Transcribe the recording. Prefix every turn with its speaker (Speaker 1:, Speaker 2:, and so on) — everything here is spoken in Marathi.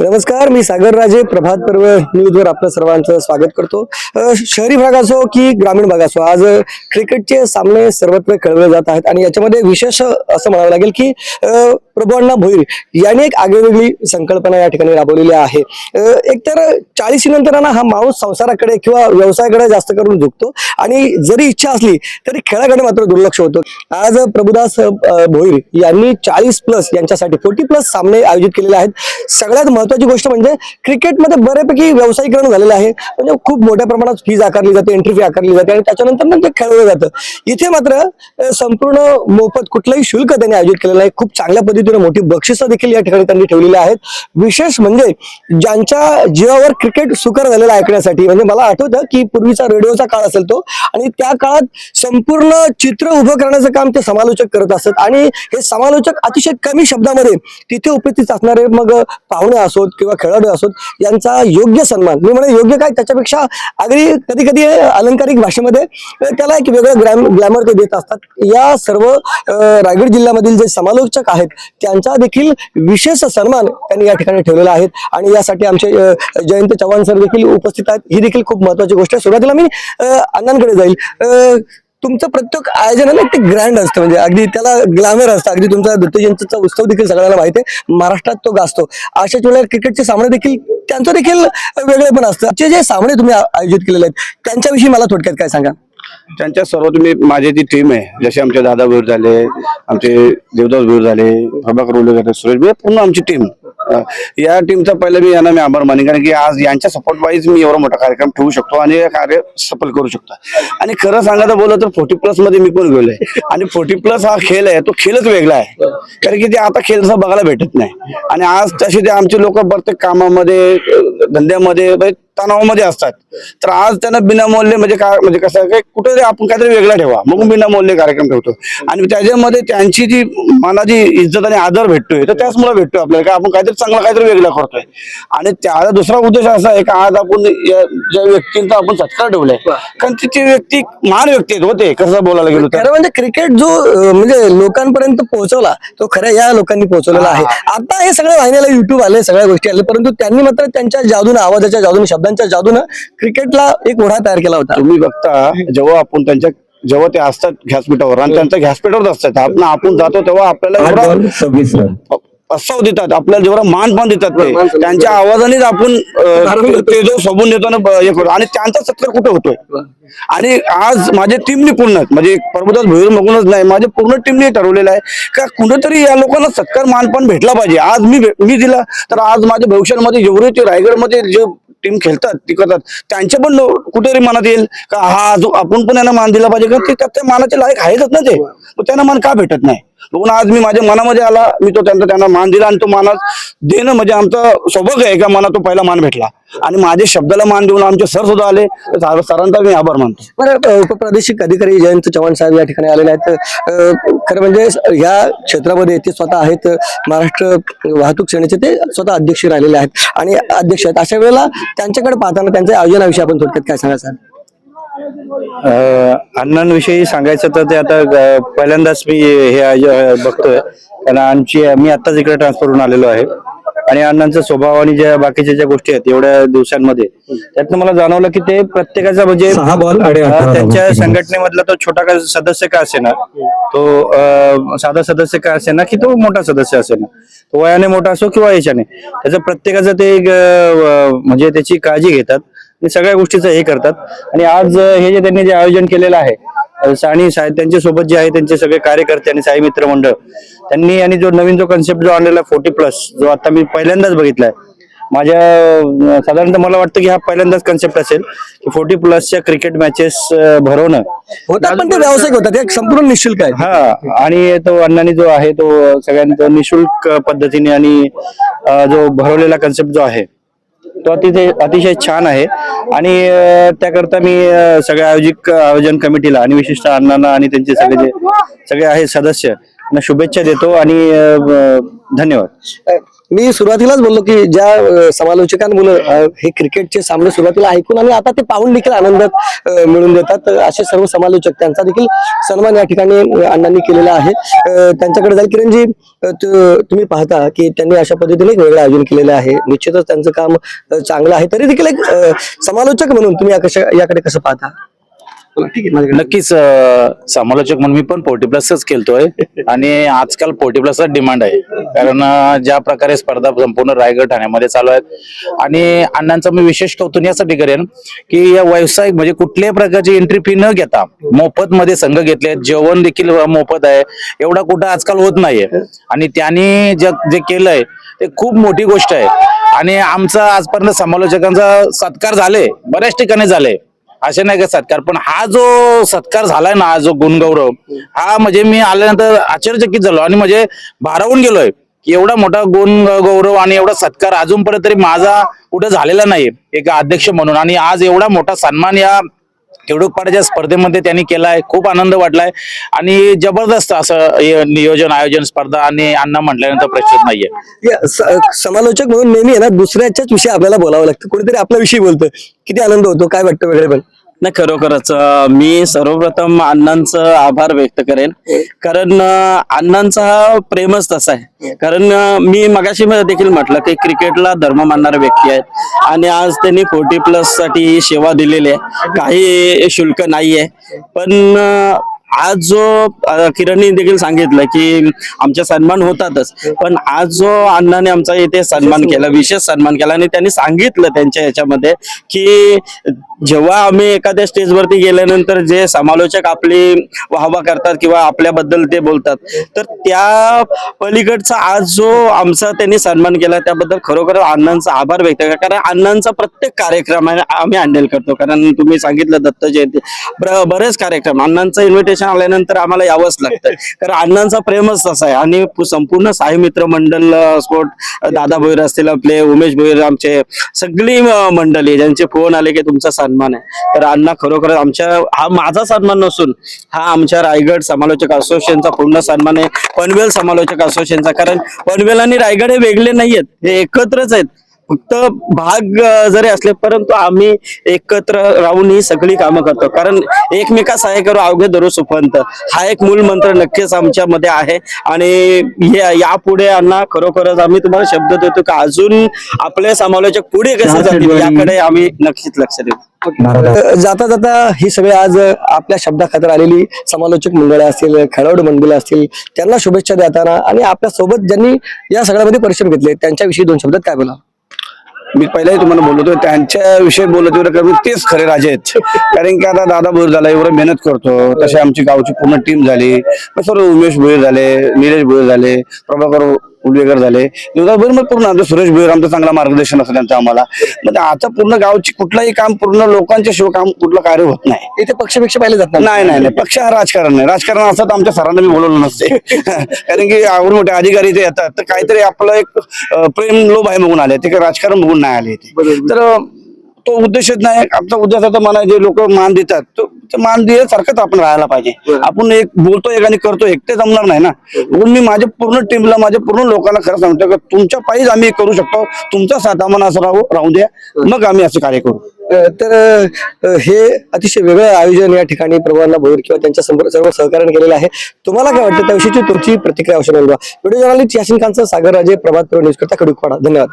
Speaker 1: नमस्कार मी सागर राजे प्रभात पर्व न्यूजवर आपलं सर्वांचं स्वागत करतो. शहरी भाग असो की ग्रामीण भाग असो आज क्रिकेटचे सामने सर्वत्र खेळवले जात आहेत आणि याच्यामध्ये विशेष असं म्हणावं लागेल की अ, भोईर यांनी एक आगळीवेगळी संकल्पना या ठिकाणी राबवलेली आहे. एकतर चाळीस नंतरांना हा माणूस संसाराकडे किंवा व्यवसायाकडे जास्त करून झुकतो आणि जरी इच्छा असली तरी खेळाकडे मात्र दुर्लक्ष होतो. आज प्रभुदास भोईर यांनी चाळीस प्लस यांच्यासाठी फोर्टी प्लस सामने आयोजित केलेले आहेत. सगळ्यात महत्वाची गोष्ट म्हणजे क्रिकेटमध्ये बऱ्यापैकी व्यावसायिकरण झालेलं आहे. म्हणजे खूप मोठ्या प्रमाणात फीज आकारली जाते एंट्री फी आकारली जाते आणि त्याच्यानंतर ना ते खेळवलं जातं. इथे मात्र संपूर्ण मोफत कुठलंही शुल्क त्यांनी आयोजित केलेलं आहे खूप चांगल्या पद्धतीने मोठी बक्षिस देखील या ठिकाणी त्यांनी ठेवलेली आहेत. विशेष म्हणजे ज्यांच्या जीवावर क्रिकेट सुकर झालेलं ऐकण्यासाठी. म्हणजे मला आठवतं की पूर्वीचा रेडिओचा काळ असेल तो आणि त्या काळात संपूर्ण चित्र उभं करण्याचं काम ते समालोचक करत असत. आणि हे समालोचक अतिशय कमी शब्दामध्ये तिथे उपस्थित असणारे मग पाहुणे असोत किंवा खेळाडू असोत यांचा योग्य सन्मान. मी म्हणे योग्य काय? त्याच्यापेक्षा अगदी कधी कधी अलंकारिक भाषेमध्ये त्याला एक वेगळं ग्लॅम ग्लॅमर ते देत असतात. या सर्व रायगड जिल्ह्यामधील जे समालोचक आहेत त्यांचा देखील विशेष सन्मान त्यांनी या ठिकाणी ठेवलेला आहे. आणि यासाठी आमचे जयंत चव्हाण सर देखील उपस्थित आहेत. ही देखील खूप महत्वाची गोष्ट आहे. सुरुवातीला मी अण्णांकडे जाईल. तुमचं प्रत्येक आयोजन आहे ना ते ग्रँड असतं. म्हणजे अगदी त्याला ग्लॅमर असतं. अगदी तुमचा दत्तजयंतीचा उत्सव देखील सगळ्यांना माहिती आहे. महाराष्ट्रात तो गाजतो. अशाच वेळेला क्रिकेटचे सामने देखील त्यांचं देखील वेगळे पण असतं. आजचे जे सामने तुम्ही आयोजित केलेले आहेत त्यांच्याविषयी मला थोडक्यात काय सांगा?
Speaker 2: त्यांच्या सर्व तुम्ही माझी जी टीम आहे जसे आमचे दादा वीर झाले आमचे देवदास वीर झाले प्रभाकर उल्ले झाले सुरेश भैया पूर्ण आमची टीम या टीमचा पहिला मी यांना मी आभार मानेन कारण की आज यांच्या सपोर्ट वाईज मी एवढा मोठा कार्यक्रम ठेवू शकतो आणि हे कार्य सफल करू शकतो. आणि खरं सांगायचं बोललं तर फोर्टी प्लसमध्ये मी पण गेलोय. आणि फोर्टी प्लस हा खेळ आहे तो खेळच वेगळा आहे. कारण की ते आता खेळ बघायला भेटत नाही. आणि आज तसे ते आमचे लोक प्रत्येक कामामध्ये धंद्यामध्ये म्हणजे तणावामध्ये असतात. तर आज त्यांना बिनामूल्य म्हणजे काय म्हणजे कसं आहे, कुठेतरी आपण काहीतरी वेगळा ठेवा. मग बिनामूल्य कार्यक्रम ठेवतो. आणि त्याच्यामध्ये त्यांची जी मनाची इज्जत आणि आदर भेटतोय तर त्याच मला भेटतोय आपल्याला. का आपण काहीतरी चांगलं काहीतरी वेगळं करतोय. आणि त्याचा दुसरा उद्देश असा आहे का आज आपण ज्या व्यक्तींचा आपण सत्कार ठेवलाय कारण तिची व्यक्ती महान व्यक्ती आहेत होते कसं बोलायला गेलो
Speaker 1: खरं म्हणजे क्रिकेट जो म्हणजे लोकांपर्यंत पोहोचवला तो खऱ्या या लोकांनी पोहोचवलेला आहे. आता हे सगळं वाहिनीला युट्यूब आले सगळ्या गोष्टी आले परंतु त्यांनी मात्र त्यांच्या जादूनं आवाजाच्या जादूने शब्दांच्या जादूनं क्रिकेटला एक ओढा तयार केला होता.
Speaker 2: तुम्ही बघता जेव्हा आपण त्यांच्या जेव्हा ते असतात घ्यासपीठावर आणि त्यांच्या घ्यासपीठावर असतात आपण आपण जातो तेव्हा आपल्याला एवढा
Speaker 3: सव्वीस रन.
Speaker 2: उत्साह देतात आपल्याला जेवढा मान पण देतात ते. त्यांच्या आवाजानेच आपण ते जो सबून देतो ना हे करतो आणि त्यांचा सत्कार कुठे होतोय? आणि आज माझ्या टीमने पूर्ण म्हणजे प्रभुदास भोईर बघूनच नाही माझ्या पूर्ण टीमने ठरवलेलं आहे. का कुठेतरी या लोकांना सत्कार मान पण भेटला पाहिजे. आज मी मी दिला तर आज माझ्या भविष्यामध्ये जेवढे ते रायगडमध्ये जे टीम खेळतात ती करतात त्यांच्या पण कुठेतरी मनात येईल का हा जो आपण पण यांना मान दिला पाहिजे का ते त्या- मानाचे लायक आहेतच ना ते. मग त्यांना मान का भेटत नाही? बघून आज मी माझ्या मनामध्ये आला मी तो त्यांचा त्यांना मान दिला आणि तो मानात देणं म्हणजे आमचा सौभाग्य आहे का मला तो पहिला मान भेटला. आणि माझ्या शब्दाला मान देऊन आमचे सर सुद्धा आले. तर सरांचा मी आभार मानतो.
Speaker 1: बरं उपप्रादेशिक अधिकारी जयंत चव्हाण साहेब या ठिकाणी आलेले आहेत. खरं म्हणजे या क्षेत्रामध्ये ते स्वतः आहेत. महाराष्ट्र वाहतूक सेनेचे ते स्वतः अध्यक्ष राहिलेले आहेत. आणि अध्यक्ष आहेत. अशा वेळेला त्यांच्याकडे पाहताना त्यांच्या आयोजनाविषयी आपण थोडक्यात काय सांगा
Speaker 3: अण्णांविषयी सांगायचं तर ते आता पहिल्यांदाच मी हे बघतोय. कारण आमची मी आत्ताच इकडे ट्रान्सफर होऊन आलेलो आहे. आणि अण्णांचा स्वभाव आणि ज्या बाकीच्या ज्या गोष्टी आहेत एवढ्या दिवसांमध्ये त्यातनं मला जाणवलं की ते प्रत्येकाचा म्हणजे त्यांच्या. संघटनेमधला तो छोटा का सदस्य का असेना तो अं, साधा सदस्य का असेना की तो मोठा सदस्य असेना. तो वयाने मोठा असो किंवा याच्याने. त्याचं प्रत्येकाचं ते म्हणजे त्याची काळजी घेतात. आणि सगळ्या गोष्टीचं हे करतात. आणि आज हे जे त्यांनी जे आयोजन केलेलं आहे आणि साहेब त्यांच्यासोबत जे आहे त्यांचे सगळे कार्यकर्ते आणि साई मित्र मंडळ त्यांनी आणि जो नवीन जो कन्सेप्ट जो आणलेला फोर्टी प्लस जो आता मी पहिल्यांदाच बघितलाय. माझ्या साधारणतः मला वाटतं की हा पहिल्यांदाच कन्सेप्ट असेल की फोर्टी प्लसच्या क्रिकेट मॅचेस भरवणं.
Speaker 1: होतात पण ते व्यावसायिक होतात. संपूर्ण निशुल्क आहे.
Speaker 3: हा आणि तो अण्णांनी जो आहे तो सगळ्यांचा निशुल्क पद्धतीने आणि जो भरवलेला कन्सेप्ट जो आहे तो अतिशय अतिशय छान आहे. आणि त्याकरता मी सगळ्या आयोजिक आयोजन कमिटीला आणि विशिष्ट अण्णांना आणि त्यांचे सगळे जे सगळे आहेत सदस्य त्यांना शुभेच्छा देतो आणि धन्यवाद.
Speaker 1: मी सुरुवातीलाच बोललो की ज्या अ, समालोचकांमुळे हे क्रिकेटचे सामने सुरुवातीला ऐकून आणि आता ते पाहून देखील आनंदात मिळून देतात. असे सर्व समालोचक त्यांचा देखील सन्मान या ठिकाणी अण्णांनी केलेला आहे. त्यांच्याकडे जाईल. किरणजी तुम्ही पाहता की त्यांनी अशा पद्धतीने एक वेगळं आयोजन केलेलं आहे. निश्चितच त्यांचं काम चांगलं आहे. तरी देखील एक समालोचक म्हणून तुम्ही कशा याकडे कसं पाहता बोला, ठीक आहे माझ्याकडे.
Speaker 4: नक्कीच समालोचक म्हणून मी पण फोर्टी प्लसच खेळतोय आणि आजकाल फोर्टी प्लसचा डिमांड आहे. कारण ज्या प्रकारे स्पर्धा संपूर्ण रायगड ठाण्यामध्ये चालू आहेत. आणि अण्णांचं मी विशेष कौतुन यासाठी करेन की या व्यावसायिक म्हणजे कुठल्याही प्रकारची एंट्री फी न घेता मोफत मध्ये संघ घेतले जेवण देखील मोफत आहे. एवढा कुठं आजकाल होत नाहीये. आणि त्यांनी जे केलंय ते खूप मोठी गोष्ट आहे. आणि आमचा आजपर्यंत समालोचकांचा सत्कार झाले. बऱ्याच ठिकाणी झाले. असे नाही का सत्कार पण हा जो सत्कार झालाय ना हा जो गुणगौरव हा म्हणजे मी आल्यानंतर आश्चर्यचकित झालो आणि म्हणजे भारावून गेलोय की एवढा मोठा गुण गौरव आणि एवढा सत्कार अजूनपर्यंत तरी माझा कुठे झालेला नाही एक अध्यक्ष म्हणून. आणि आज एवढा मोठा सन्मान या खेडूपाड्याच्या स्पर्धेमध्ये त्यांनी केलाय खूप आनंद वाटलाय. आणि जबरदस्त असं नियोजन आयोजन स्पर्धा आणि अण्णा म्हटल्यानंतर प्रश्न नाहीये.
Speaker 1: समालोचक म्हणून नेहमी आहे ना दुसऱ्याच्याच विषयी आपल्याला बोलावं लागतं. कोणीतरी आपल्या विषयी बोलतं. किती आनंद होतो काय वाटतं वेगळे पण?
Speaker 5: नाही खरोखरच मी सर्वप्रथम अण्णांचं आभार व्यक्त करेन. कारण अण्णांचा हा प्रेमच तसा आहे. कारण मी मगाशी देखील म्हटलं की क्रिकेटला धर्म मानणारे व्यक्ती आहेत. आणि आज त्यांनी फोर्टी प्लससाठी सेवा दिलेली आहे. काही शुल्क नाहीये. पण आज जो किरणनी देखील सांगितलं की आमचा सन्मान होतातच. पण आज जो अण्णाने आमचा इथे सन्मान केला विशेष सन्मान केला आणि त्यांनी सांगितलं त्यांच्या याच्यामध्ये की जेव्हा आम्ही एखाद्या स्टेजवरती गेल्यानंतर जे समालोचक आपली वाहवा करतात किंवा आपल्याबद्दल ते बोलतात तर त्या पलीकडचा आज जो आमचा त्यांनी सन्मान केला त्याबद्दल खरोखर अण्णांचा आभार व्यक्त करा कारण अण्णांचा प्रत्येक कार्यक्रम आम्ही हँडल करतो. कारण तुम्ही सांगितलं दत्त जयंती बर- बरेच कार्यक्रम अण्णांचं इन्व्हिटेशन आल्यानंतर आम्हाला यावंच लागतं कारण अण्णांचा प्रेमच तसा आहे. आणि संपूर्ण साई मित्र मंडल स्पोर्ट दादा भोईर असतील आपले उमेश भोईर आमचे सगळी मंडळी ज्यांचे फोन आले की तुमचा सन्मान आहे. तर अण्णा खरोखर आमच्या हा माझा सन्मान नसून हा आमच्या रायगड समालोचक असोसिएशनचा पूर्ण सन्मान आहे. पनवेल समालोचक असोसिएशनचा. कारण पनवेल आणि रायगड हे वेगळे नाहीयेत. हे एकत्रच आहेत. फक्त भाग जरी असले परंतु आम्ही एकत्र राहून ही सगळी कामं करतो. कारण एकमेका सहाय्य करू अवघे धरू सुपंत हा एक मूल मंत्र नक्कीच आमच्या मध्ये आहे. आणि यापुढे अण्णा खरोखरच आम्ही तुम्हाला शब्द देतो की अजून आपले समालोचक पुढे कसे जातील याकडे आम्ही नक्कीच लक्ष देऊ.
Speaker 1: जाता जाता ही सगळे आज आपल्या शब्दाखातर आलेली समालोचक मंडळे असतील खेळाडू मंडळे असतील त्यांना शुभेच्छा देताना आणि आपल्यासोबत ज्यांनी या सगळ्यामध्ये परिश्रम घेतले त्यांच्याविषयी दोन शब्दात काय बोला
Speaker 2: मी पहिलाही तुम्हाला बोलतो त्यांच्याविषयी बोलत एवढं कारण तेच खरे राजे आहेत. कारण की आता दादा भोईर झाला एवढं मेहनत करतो. तसे आमची गावची पूर्ण टीम झाली. सर्व उमेश भोईर झाले निलेश भोईर झाले प्रभाकर उलवेकर झाले. देवदास भोईर मग पूर्ण आमचं सुरेश भोईर आमचं चांगलं मार्गदर्शन असतं त्यांचं आम्हाला. म्हणजे आता पूर्ण गावची कुठलंही काम पूर्ण लोकांच्या शिवाय काम कुठलं कार्य होत नाही.
Speaker 1: इथे पक्षपेक्ष पाहिले जात
Speaker 2: नाही. नाही नाही पक्ष हा राजकारण नाही राजकारण असं तर आमच्या सरांना मी बोलवलं नसते. कारण की आवड मोठे अधिकारी ते येतात. तर काहीतरी आपलं एक प्रेम लोभ आहे बघून आले. ते काही राजकारण बघून नाही आले ते तर तो उद्देशच नाही. आमचा उद्देश आता मला जे लोक मान देतात ते मान दिल्यासारखंच आपण राहायला पाहिजे. आपण एक बोलतो एक आणि करतो एक ते जमणार नाही ना. म्हणून मी माझ्या पूर्ण टीमला माझ्या पूर्ण लोकांना खरं सांगतो की तुमच्या पायीच आम्ही करू शकतो. तुमचा साथ आम्हाला असं राहू राहू द्या. मग आम्ही असं कार्य करू.
Speaker 1: तर हे अतिशय वेगळं आयोजन या ठिकाणी प्रभूंना भोईर किंवा त्यांच्या सर्व सहकार्याने केलेलं आहे. तुम्हाला काय वाटतं त्याविषयीची तुमची प्रतिक्रिया अवश्य नोंदवा. व्हिडिओ जर्नलिस्ट यासिन खानचं सागर राजे प्रभात न्यूज करता खडूकपाडा धन्यवाद.